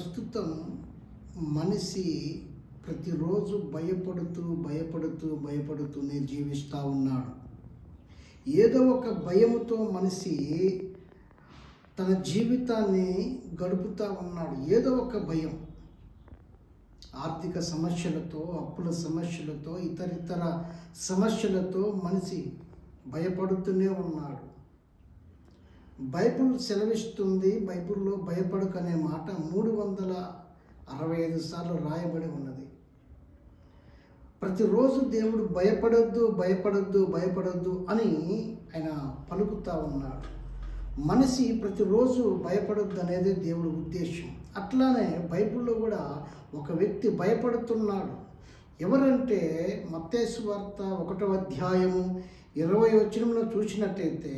ప్రస్తుతం మనిషి ప్రతిరోజు భయపడుతూ భయపడుతూ భయపడుతూనే జీవిస్తూ ఉన్నాడు. ఏదో ఒక భయముతో మనిషి తన జీవితాన్ని గడుపుతూ ఉన్నాడు. ఏదో ఒక భయం. ఆర్థిక సమస్యలతో అప్పుల సమస్యలతో ఇతరితర సమస్యలతో మనిషి భయపడుతూనే ఉన్నాడు. బైబిల్ సెలవిస్తుంది బైబిల్లో భయపడకు అనే మాట మూడు వందల అరవై ఐదు సార్లు రాయబడి ఉన్నది. ప్రతిరోజు దేవుడు భయపడొద్దు భయపడొద్దు భయపడొద్దు అని ఆయన పలుకుతా ఉన్నాడు. మనిషి ప్రతిరోజు భయపడొద్దు అనేది దేవుడి ఉద్దేశం. అట్లానే బైబిల్లో కూడా ఒక వ్యక్తి భయపడుతున్నాడు. ఎవరంటే మత్తేసు వార్త ఒకటో అధ్యాయము ఇరవై వచ్చినంలో చూసినట్టయితే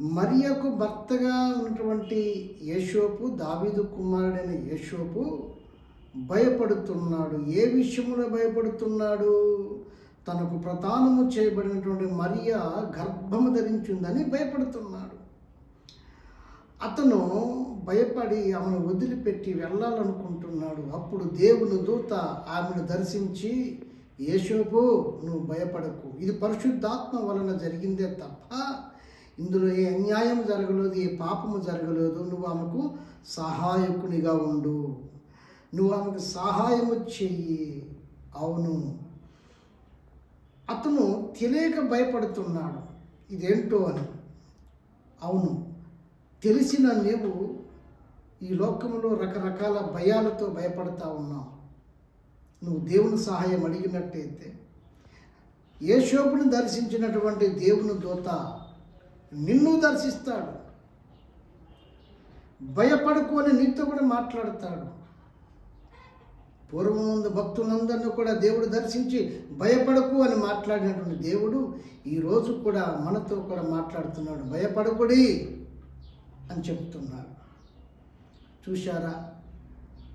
మరియకు భర్తగా ఉన్నటువంటి యశోపు దావీదు కుమారుడైన యశోపు భయపడుతున్నాడు. ఏ విషయంలో భయపడుతున్నాడు? తనకు ప్రధానము చేయబడినటువంటి మరియ గర్భము ధరించిందని భయపడుతున్నాడు. అతను భయపడి ఆమెను వదిలిపెట్టి వెళ్ళాలనుకుంటున్నాడు. అప్పుడు దేవుని దూత ఆమెను దర్శించి యేషోపు నువ్వు భయపడకు. ఇది పరిశుద్ధాత్మ వలన జరిగిందే తప్ప ఇందులో ఏ అన్యాయం జరగలేదు ఏ పాపము జరగలేదు నువ్వు ఆమెకు సహాయకునిగా ఉండు. నువ్వు ఆమెకు సహాయము చెయ్యి. అవును. అతను తెలియక భయపడుతున్నాడు. ఇదేంటో అని. అవును. తెలిసిన నీవు ఈ లోకంలో రకరకాల భయాలతో భయపడతా ఉన్నావు. నువ్వు దేవుని సహాయం అడిగినట్టయితే యేషోపుని దర్శించినటువంటి దేవుని దూత నిన్ను దర్శిస్తాడు. భయపడుకు అని నీతో కూడా మాట్లాడతాడు. పూర్వం ముందు భక్తులందరినీ కూడా దేవుడు దర్శించి భయపడకు అని మాట్లాడినటువంటి దేవుడు ఈరోజు కూడా మనతో కూడా మాట్లాడుతున్నాడు. భయపడకుడి అని చెప్తున్నాడు. చూశారా?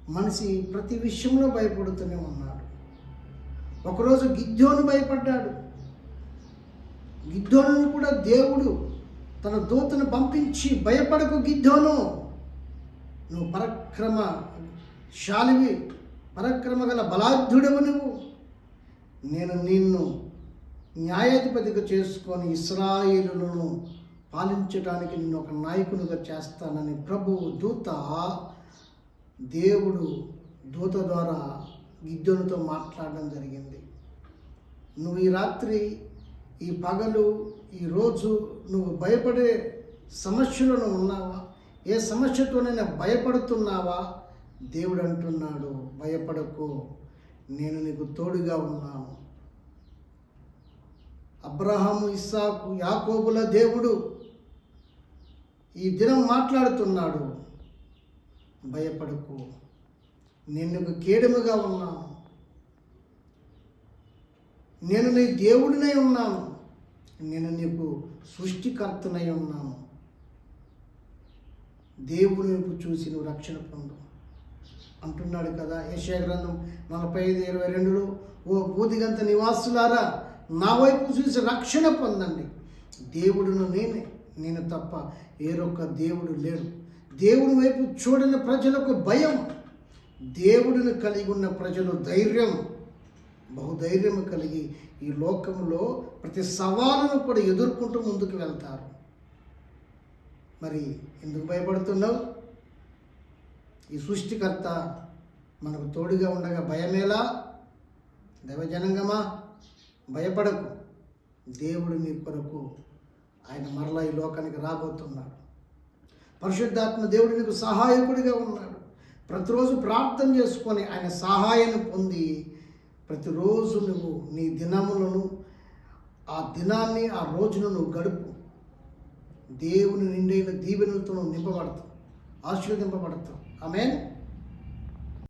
మనిషి ప్రతి విషయంలో భయపడుతూనే ఉన్నాడు. ఒకరోజు గిద్యోను భయపడ్డాడు. గిద్దోను కూడా దేవుడు తన దూతను పంపించి భయపడకు గిద్దోను నువ్వు పరక్రమ శాలివి పరక్రమ గల బలాఢ్యుడవు నువ్వు. నేను నిన్ను న్యాయాధిపతిగా చేసుకొని ఇస్రాయిలును పాలించడానికి నిన్ను ఒక నాయకునిగా చేస్తానని ప్రభువు దూత దేవుడు దూత ద్వారా గిద్దెనుతో మాట్లాడడం జరిగింది. నువ్వు ఈ రాత్రి ఈ పగలు ఈ రోజు నువ్వు భయపడే సమస్యలను ఉన్నావా? ఏ సమస్యతోనైనా భయపడుతున్నావా? దేవుడు అంటున్నాడు భయపడకు. నేను నీకు తోడుగా ఉన్నాను. అబ్రహాము ఇస్సాకు యాకోబుల దేవుడు ఈ దినం మాట్లాడుతున్నాడు. భయపడకు. నేను నీకు కేడముగా ఉన్నాను. నేను నీ దేవుడినై ఉన్నాను. నేను నీకు సృష్టికర్తనై ఉన్నాను. దేవుని వైపు చూసి నువ్వు రక్షణ పొందు. అంటున్నాడు కదా ఏషియా గ్రంథం నలభై ఐదు ఇరవై రెండులో ఓ బూదిగంత నివాసులారా నా వైపు చూసి రక్షణ పొందండి. దేవుడును నేనే నేను తప్ప ఏరొక్క దేవుడు లేడు దేవుని వైపు చూడని ప్రజలకు భయం. దేవుడిని కలిగి ఉన్న ప్రజలు ధైర్యం. బహుధైర్యం కలిగి ఈ లోకంలో ప్రతి సవాలును కూడా ఎదుర్కొంటూ ముందుకు వెళ్తారు. మరి ఎందుకు భయపడుతున్నావు? ఈ సృష్టికర్త మనకు తోడుగా ఉండగా భయమేలా? దైవజనంగమా? భయపడకు. దేవుడు నీ కొరకు ఆయన మరలా ఈ లోకానికి రాబోతున్నాడు. పరిశుద్ధాత్మ దేవుడు నీకు సహాయకుడిగా ఉన్నాడు. ప్రతిరోజు ప్రార్థన చేసుకొని ఆయన సహాయాన్ని పొంది ప్రతిరోజు నువ్వు నీ దినములను ఆ దినాన్ని ఆ రోజును నువ్వు గడుపు. దేవుని నిండైన దీవెనలతో నువ్వు నింపబడతావు ఆశీర్వదింపబడతావు. ఆమెన్.